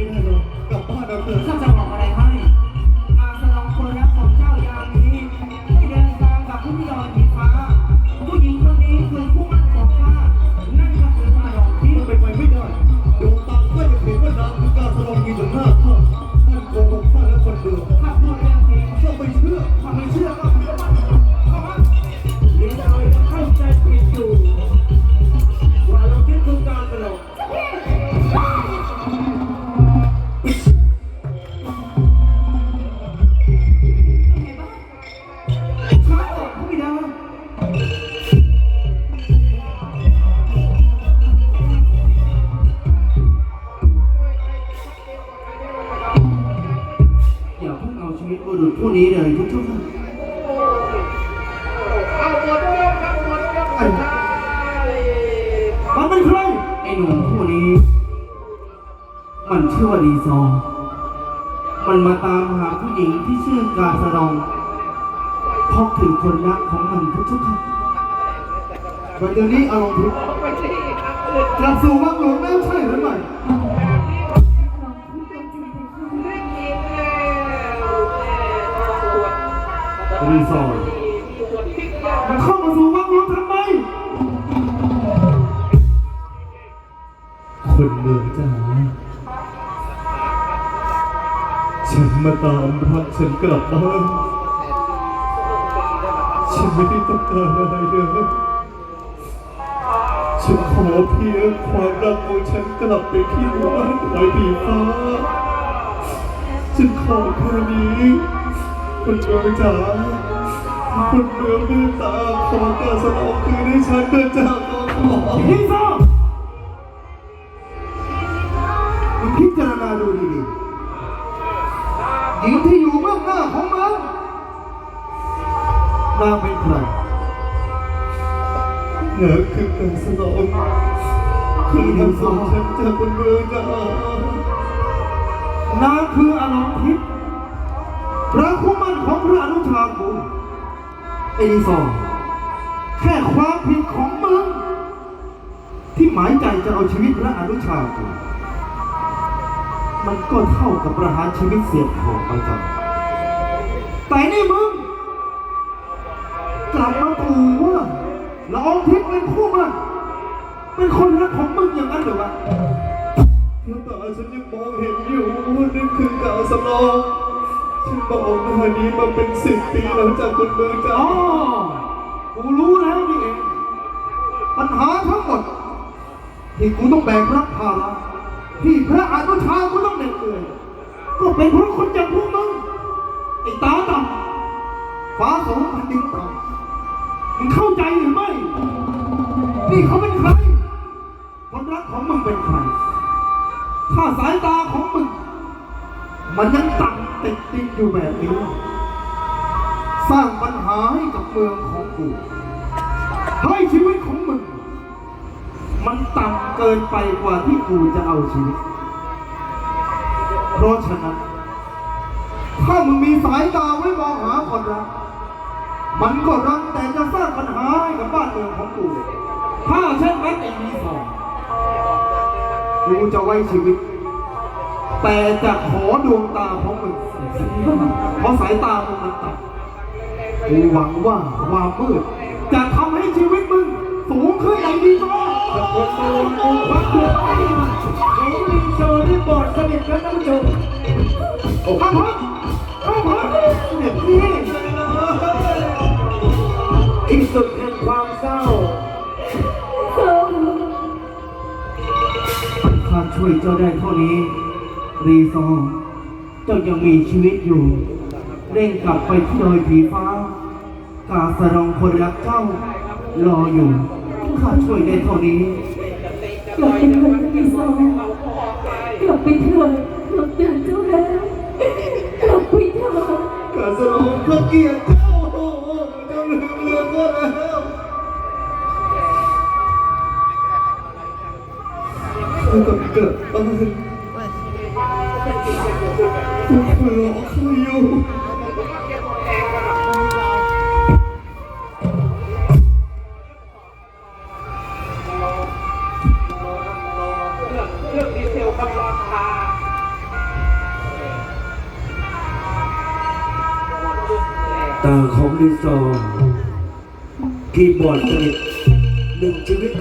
นี้ให้ดูกลับบ้านเราเถอะ บุรุษผู้นี้เลยทุกท่านเอาหมดยกครับหมดยกสุดท้ายมันเป็นใครไอ้หนุ่มผู้นี้ มันชื่อว่าดีซอร์มันมาตามหาผู้หญิงที่ชื่อกาสะดองเพราะถึงคนรักของมันทุกๆท่านวันเดี๋ยวนี้อารมณ์ทิพย์ไปที่กลับสู่วังหลวงแล้วใช่หรือไม่ รีซอร์มันเข้ามาสู่วังหลวงทำไม คนเมืองจ๋าฉันมาตามรักฉันกลับบ้านฉันไม่ได้ต้องการอะไรเลยฉันขอเพียงความรักของฉันกลับไปที่บ้านไว้ผีฟ้าฉันขอแค่นี้ คนเมืองจ๋าคนเมืองเมตตาขอการสนองคืนให้ฉันเถิดจาขอขอรีซอร์มึงพิจารณาดูดีๆหญิงที่อยู่เบื้องหน้าของมึงนางเป็นใครเงอคือการสนองคือทำส่งฉันจากบนเมืองจ้านางคืออารมณ์ทิพย์ พระคู่มั่นของพระอนุชากูไอ้รีซอร์แค่ความผิดของมึงที่หมายใจจะเอาชีวิตพระอนุชากูมันก็เท่ากับประหารชีวิตเสียขอไปจังแต่นี่มึงกลับมาถูว่าละอองทิพย์เป็นคู่มันเป็นคนรักของมึงอย่างนั้นหรือวะเมื่อตาฉันยังมองเห็นอยู่นั่นคือการสนอง ฉันบอกหน้านี้มาเป็นสิบปีแล้วจากบนเมืองจ้าอ๋อกูรู้แล้วนี่เอง ปัญหาทั้งหมด ที่กูต้องแบกรับภาระที่พระอานุชากูต้องเหน็ดเหนื่อยก็เป็นเพราะคนอย่างพวกมึงไอ้ตาดำฟ้าสูงแผ่นดินต่ำมึงเข้าใจหรือไม่ นี่เขาเป็นใครคนรักของมึงเป็นใคร ถ้าสายตาของมึง มันยังต่ำ ติดติดอยู่แบบนี้ สร้างปัญหาให้กับเมืองของกูให้ชีวิตของมึง มันต่ำเกินไปกว่าที่กูจะเอาชีวิต เพราะฉะนั้น ถ้ามึงมีสายตาไว้มองหาคนรักมันก็รังแต่จะสร้างปัญหาให้กับบ้านเมืองของกูถ้าเช่นนั้นไอ้มีสองกูจะไว้ชีวิต แต่จะขอดวงตาของมึงเพราะสายตามึงมันต่ำกูหวังว่าความมืดจะทำให้ชีวิตมึงสูงขึ้นอย่างดีจ้าคนโตกูพักเพื่อไอ้หนูรีโชว์ที่บอดสนิทกันท่านผู้ชมข้าพักข้าพักเด็กนี่ที่สุดแห่งความเศร้าข้าช่วยเจ้าได้เท่านี้ รีซอร์เจ้ายังมีชีวิตอยู่ เร่งกลับไปที่ดอยผีฟ้า กาสะรองคนรักเจ้ารออยู่ข้าช่วยได้เท่านี้กลับไปเถิดพี่สาวกลับไปเถิดหลับตาเจ้าแล้วกลับไปเถิดการสนองพระเกียรติเจ้าเจ้าลืมเรือนก็แล้วกูต้องเกิดบ้าน ต่างของดิซองคีย์บอร์ดสหนึ่งชีวิต